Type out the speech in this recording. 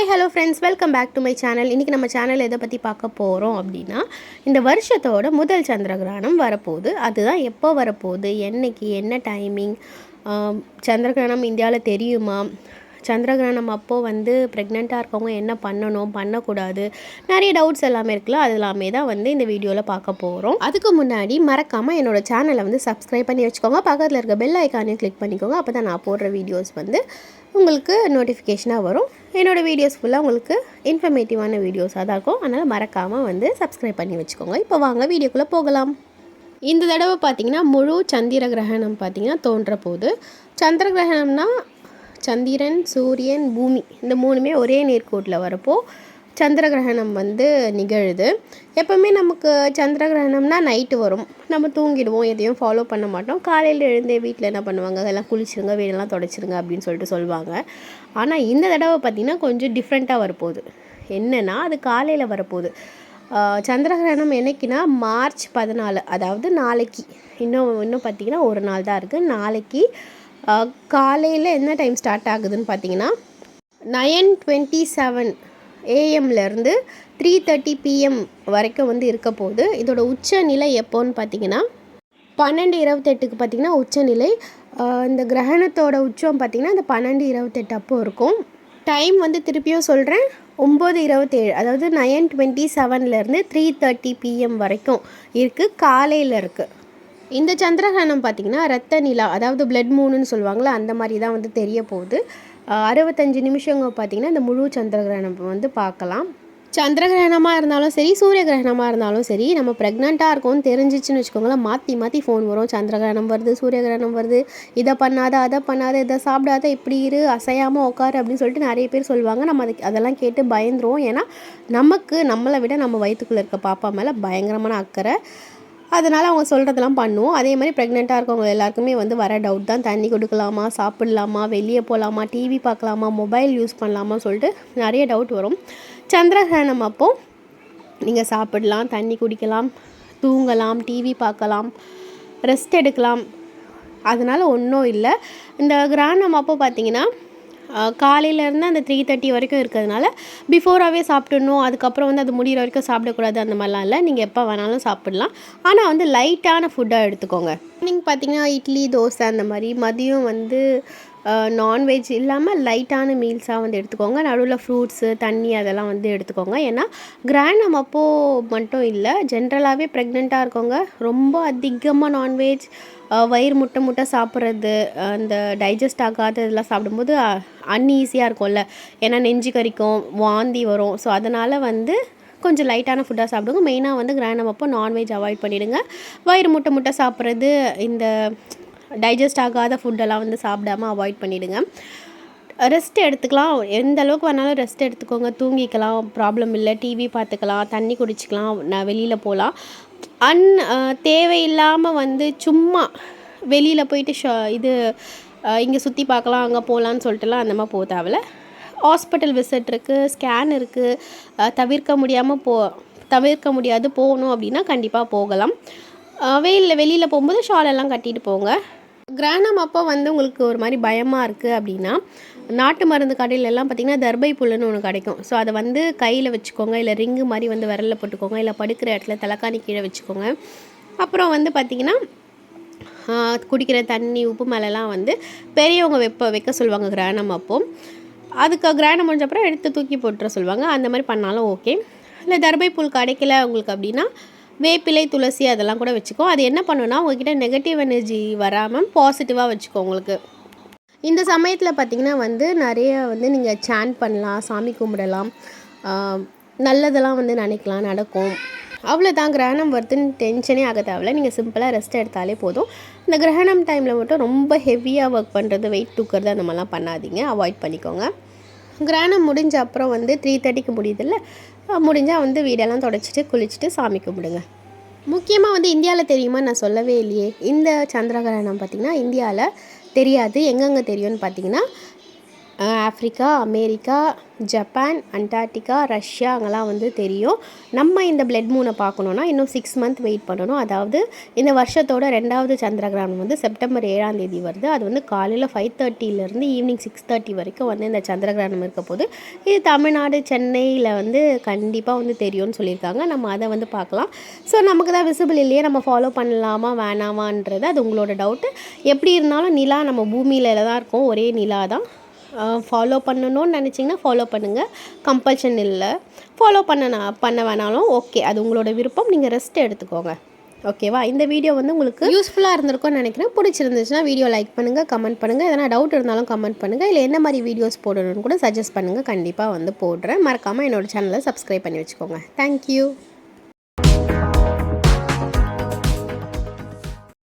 Hi hello friends welcome back to my channel இன்றைக்கி நம்ம channel எதை பற்றி பார்க்க போகிறோம் அப்படின்னா இந்த வருஷத்தோட முதல் சந்திரகிரகணம் வரப்போகுது. அதுதான் எப்போ வரப்போகுது? என்னைக்கு? என்ன டைமிங் சந்திரகிரகணம் இந்தியாவில் தெரியுமா? சந்திரகிரகணம் அப்போது வந்து ப்ரெக்னெண்ட்டாக இருக்கவங்க என்ன பண்ணணும் பண்ணக்கூடாது நிறைய டவுட்ஸ் எல்லாமே இருக்குல்ல அது எல்லாமே தான் வந்து இந்த வீடியோவில் பார்க்க போகிறோம் அதுக்கு முன்னாடி மறக்காமல் என்னோட சேனலை வந்து சப்ஸ்கிரைப் பண்ணி வச்சுக்கோங்க. பக்கத்தில் இருக்க பெல் ஐக்கானையும் கிளிக் பண்ணிக்கோங்க. அப்போ தான் நான் போடுற வீடியோஸ் வந்து உங்களுக்கு நோட்டிஃபிகேஷனாக வரும். என்னோடய வீடியோஸ் ஃபுல்லாக உங்களுக்கு இன்ஃபர்மேட்டிவான வீடியோஸாக தான் இருக்கும். அதனால் மறக்காமல் வந்து சப்ஸ்கிரைப் பண்ணி வச்சுக்கோங்க. இப்போ வாங்க வீடியோக்குள்ளே போகலாம். இந்த தடவை பார்த்தீங்கன்னா முழு சந்திர கிரகணம் பார்த்தீங்கன்னா தோன்ற போது சந்திர கிரகணம்னா சந்திரன் சூரியன் பூமி. இந்த மூணுமே ஒரே நேர்கோட்டில் வரப்போ சந்திர கிரகணம் வந்து நிகழுது. எப்போவுமே நமக்கு சந்திர கிரகணம்னா நைட்டு வரும். நம்ம தூங்கிடுவோம் எதையும் ஃபாலோ பண்ண மாட்டோம். காலையில் எழுந்தே வீட்டில் என்ன பண்ணுவாங்க? அதெல்லாம் குளிச்சிருங்க வீடெல்லாம் தொடச்சிருங்க அப்படின்னு சொல்லிட்டு சொல்லுவாங்க ஆனால் இந்த தடவை பார்த்திங்கன்னா கொஞ்சம் டிஃப்ரெண்ட்டாக வரப்போகுது. என்னென்னா அது காலையில் வரப்போகுது. சந்திர சந்திரகிரகணம் என்னைக்குன்னா மார்ச் பதினாலு அதாவது நாளைக்கு. இன்னும் இன்னும் பார்த்தீங்கன்னா ஒரு நாள் தான் இருக்குது நாளைக்கு காலையில் என்ன டைம் ஸ்டார்ட் ஆகுதுன்னு பார்த்தீங்கன்னா நயன் டுவெண்ட்டி செவன் ஏஎம்லேருந்து த்ரீ தேர்ட்டி பிஎம் வரைக்கும் வந்து இருக்க போகுது. இதோட உச்சநிலை எப்போன்னு பார்த்தீங்கன்னா பன்னெண்டு இருபத்தெட்டுக்கு பார்த்தீங்கன்னா உச்சநிலை. இந்த கிரகணத்தோட உச்சம் பார்த்தீங்கன்னா இந்த பன்னெண்டு இருபத்தெட்டு அப்போ இருக்கும். டைம் வந்து திருப்பியும் சொல்கிறேன் ஒம்பது இருபத்தேழு அதாவது நயன் டுவெண்ட்டி செவன்லேருந்து த்ரீ தேர்ட்டி பிஎம் வரைக்கும் இருக்குது காலையில் இருக்குது இந்த சந்திரகிரகணம் பார்த்திங்கன்னா ரத்த நிலா அதாவது பிளட் மூணுன்னு சொல்லுவாங்களே அந்த மாதிரி தான் வந்து தெரிய போகுது. அறுபத்தஞ்சு நிமிஷங்க பார்த்திங்கன்னா இந்த முழு சந்திரகிரகணம் வந்து பார்க்கலாம். சந்திரகிரகணமாக இருந்தாலும் சரி சூரிய கிரகணமாக இருந்தாலும் சரி நம்ம ப்ரெக்னெண்ட்டாக இருக்கோம்னு தெரிஞ்சிச்சுன்னு வச்சுக்கோங்களேன் மாற்றி மாற்றி ஃபோன் வரும். சந்திரகிரகணம் வருது சூரிய கிரகணம் வருது இதை பண்ணாத அதை பண்ணாத இதை சாப்பிடாத இப்படி இரு அசையாமல் உட்காரு அப்படின்னு சொல்லிட்டு நிறைய பேர் சொல்லுவாங்க. நம்ம அதுக்கு அதெல்லாம் கேட்டு பயந்துருவோம். ஏன்னா நமக்கு நம்மளை விட நம்ம வயிற்றுக்குள்ளே இருக்க பாப்பா மேலே பயங்கரமான அக்கறை. அதனால் அவங்க சொல்கிறதெல்லாம் பண்ணுவோம். அதே மாதிரி ப்ரெக்னெண்ட்டாக இருக்கவங்க எல்லாருக்குமே வந்து வர டவுட் தான். தண்ணி கொடுக்கலாமா சாப்பிடலாமா வெளியே போகலாமா டிவி பார்க்கலாமா மொபைல் யூஸ் பண்ணலாமா சொல்லிட்டு நிறைய டவுட் வரும். சந்திரகிரகணம் அப்போது நீங்கள் சாப்பிடலாம் தண்ணி குடிக்கலாம் தூங்கலாம் டிவி பார்க்கலாம் ரெஸ்ட் எடுக்கலாம். அதனால் ஒன்றும் இல்லை. இந்த கிரகணம் அப்போ பார்த்தீங்கன்னா காலையிலேருந்து அந்த த்ரீ தேர்ட்டி வரைக்கும் இருக்கிறதுனால பிஃபோராகவே சாப்பிட்டுடணும் அதுக்கப்புறம் வந்து அது முடிகிற வரைக்கும் சாப்பிடக்கூடாது அந்த மாதிரிலாம் இல்லை. நீங்கள் எப்போ வேணாலும் சாப்பிடலாம். ஆனால் வந்து லைட்டான ஃபுட்டாக எடுத்துக்கோங்க. நீங்கள் பார்த்தீங்கன்னா இட்லி தோசை அந்த மாதிரி மதியம் வந்து நான்வெஜ் இல்லாமல் லைட்டான மீல்ஸாக வந்து எடுத்துக்கோங்க. நடுவில் ஃப்ரூட்ஸு தண்ணி அதெல்லாம் வந்து எடுத்துக்கோங்க. ஏன்னா கிராண்டம் அப்போது மட்டும் இல்லை ஜென்ரலாகவே ப்ரெக்னெண்ட்டாக இருக்கவங்க ரொம்ப அதிகமாக நான்வெஜ் வயிறு முட்டை முட்டை சாப்பிட்றது அந்த டைஜஸ்ட் ஆகாத இதெல்லாம் சாப்பிடும்போது அன்ஈஸியாக இருக்கும்ல. ஏன்னா நெஞ்சு கறிக்கும் வாந்தி வரும். ஸோ அதனால் வந்து கொஞ்சம் லைட்டான ஃபுட்டாக சாப்பிடுங்க. மெயினாக வந்து கிராண்டம் அப்போ நான்வெஜ் அவாய்ட் பண்ணிவிடுங்க வயிறு முட்டை முட்டை சாப்பிட்றது இந்த டைஜஸ்ட் ஆகாத ஃபுட்டெல்லாம் வந்து சாப்பிடாம அவாய்ட் பண்ணிவிடுங்க ரெஸ்ட் எடுத்துக்கலாம். எந்த அளவுக்கு வேணாலும் ரெஸ்ட் எடுத்துக்கோங்க. தூங்கிக்கலாம். ப்ராப்ளம் இல்லை. டிவி பார்த்துக்கலாம். தண்ணி குடிச்சிக்கலாம். நான் வெளியில் போகலாம் அன் தேவையில்லாமல் வந்து சும்மா வெளியில் போயிட்டு ஷா இது இங்கே சுற்றி பார்க்கலாம். அங்கே போகலான்னு சொல்லிட்டுலாம் அந்த மாதிரி போக தேவையில்ல. ஹாஸ்பிட்டல் விசிட் இருக்குது ஸ்கேன் இருக்குது தவிர்க்க முடியாமல் போ தவிர்க்க முடியாது. போகணும் அப்படின்னா கண்டிப்பாக போகலாம். வெயிலில் வெளியில் போகும்போது ஷால் எல்லாம் கட்டிட்டு போங்க. கிரானம் அப்போ வந்து உங்களுக்கு ஒரு மாதிரி பயமாக இருக்குது அப்படின்னா நாட்டு மருந்து கடையிலெல்லாம் பார்த்திங்கன்னா தர்பை புல்லுன்னு ஒன்று கிடைக்கும். ஸோ அதை வந்து கையில் வச்சுக்கோங்க. இல்லை ரிங்கு மாதிரி வந்து விரலில் போட்டுக்கோங்க. இல்லை படுக்கிற இடத்துல தலைக்காணி கீழே வச்சுக்கோங்க. அப்புறம் வந்து பார்த்திங்கன்னா குடிக்கிற தண்ணி உப்பு மேலெலாம் வந்து பெரியவங்க வைப்ப வைக்க சொல்லுவாங்க கிரானம் அப்போ. அதுக்கு கிரானம் முடிஞ்ச அப்புறம் எடுத்து தூக்கி போட்டுற சொல்லுவாங்க. அந்த மாதிரி பண்ணாலும் ஓகே. இல்லை தர்பை புல் கிடைக்கல உங்களுக்கு அப்படின்னா வேப்பிலை துளசி அதெல்லாம் கூட வச்சுக்கோ. அது என்ன பண்ணுன்னா உங்ககிட்ட நெகட்டிவ் எனர்ஜி வராமல் பாசிட்டிவாக வச்சுக்கோ உங்களுக்கு. இந்த சமயத்தில் பார்த்திங்கன்னா வந்து நிறைய வந்து நீங்கள் சேன் பண்ணலாம் சாமி கும்பிடலாம். நல்லதெல்லாம் வந்து நினைக்கலாம் நடக்கும். அவ்வளோதான் கிரகணம் வருதுன்னு டென்ஷனே ஆக தேவையில்ல. நீங்கள் சிம்பிளாக ரெஸ்ட் எடுத்தாலே போதும். இந்த கிரகணம் டைமில் மட்டும் ரொம்ப ஹெவியாக ஒர்க் பண்ணுறது வெயிட் தூக்கிறது அந்த மாதிரிலாம் பண்ணாதீங்க. அவாய்ட் பண்ணிக்கோங்க. கிரகணம் முடிஞ்ச அப்புறம் வந்து த்ரீ தேர்ட்டிக்கு முடியுதுல்ல? முடிஞ்சால் வந்து வீடெல்லாம் தொடச்சிட்டு குளிச்சுட்டு சாமி கும்பிடுங்க. முக்கியமாக வந்து இந்தியாவில் தெரியுமா? நான் சொல்லவே இல்லையே. இந்த சந்திரகிரகணம் பார்த்திங்கன்னா இந்தியாவில் தெரியாது. எங்கெங்கே தெரியும்னு பார்த்தீங்கன்னா Africa America Japan Antarctica Russia அங்கெல்லாம் வந்து தெரியும். நம்ம இந்த பிளட் மூனை பார்க்கணுன்னா இன்னும் சிக்ஸ் மந்த் வெயிட் பண்ணணும். அதாவது இந்த வருஷத்தோட ரெண்டாவது சந்திர கிரகணம் வந்து செப்டம்பர் ஏழாம் தேதி வருது. அது வந்து காலையில் ஃபைவ் தேர்ட்டியிலேருந்து ஈவினிங் சிக்ஸ் தேர்ட்டி வரைக்கும் வந்து இந்த சந்திர கிரகணம் இருக்க போது இது தமிழ்நாடு சென்னையில் வந்து கண்டிப்பாக வந்து தெரியும்னு சொல்லியிருக்காங்க. நம்ம அதை வந்து பார்க்கலாம். ஸோ நமக்கு தான் விசிபிள் இல்லையே. நம்ம ஃபாலோ பண்ணலாமா வேணாமான்றது. அது உங்களோட டவுட்டு எப்படி இருந்தாலும் நிலா நம்ம பூமியில் தான் இருக்கும். ஒரே நிலா தான் ஃபாலோ பண்ணணும்னு நினச்சிங்கன்னா ஃபாலோ பண்ணுங்கள் கம்பல்ஷன் இல்லை. ஃபாலோ பண்ண பண்ண வேணாலும் ஓகே அது உங்களோட விருப்பம். நீங்கள் ரெஸ்ட் எடுத்துக்கோங்க. ஓகேவா இந்த வீடியோ வந்து உங்களுக்கு யூஸ்ஃபுல்லாக இருந்திருக்கும்னு நினைக்கிறேன். பிடிச்சிருந்துச்சுன்னா வீடியோ லைக் பண்ணுங்கள் கமெண்ட் பண்ணுங்கள் எதனா டவுட் இருந்தாலும் கமெண்ட் பண்ணுங்கள் இல்லை என்ன மாதிரி வீடியோஸ் போடணும்னு கூட சஜஸ்ட் பண்ணுங்கள் கண்டிப்பாக வந்து போடுறேன். மறக்காமல் என்னோட சேனலை சப்ஸ்கிரைப் பண்ணி வச்சுக்கோங்க. தேங்க்யூ